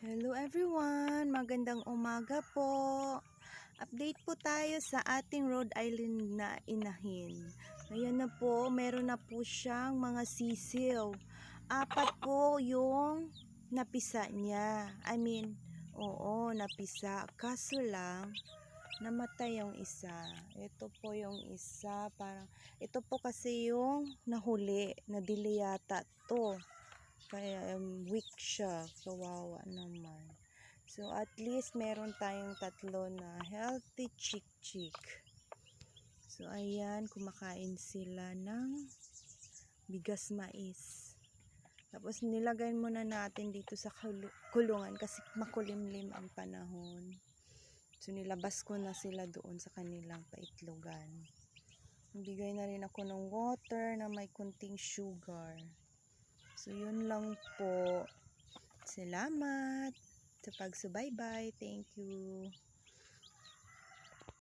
Hello everyone! Magandang umaga po! Update po tayo sa ating Rhode Island na inahin. Ngayon na po, meron na po siyang mga sisiw. Apat po yung napisa niya. I mean, oo, napisa. Kaso lang, namatay yung isa. Ito po yung isa. Parang, ito po kasi yung nahuli. Nadili yata to. Kaya um, weak siya. Kawawa naman. So at least meron tayong tatlo na healthy chick-chick. So ayan, kumakain sila ng bigas mais. Tapos nilagay muna natin dito sa kulu- kulungan kasi makulimlim ang panahon. So nilabas ko na sila doon sa kanilang paitlogan. Bigay na rin ako ng water na may kunting sugar. So, yun lang po. Salamat sa pagsubaybay. Thank you.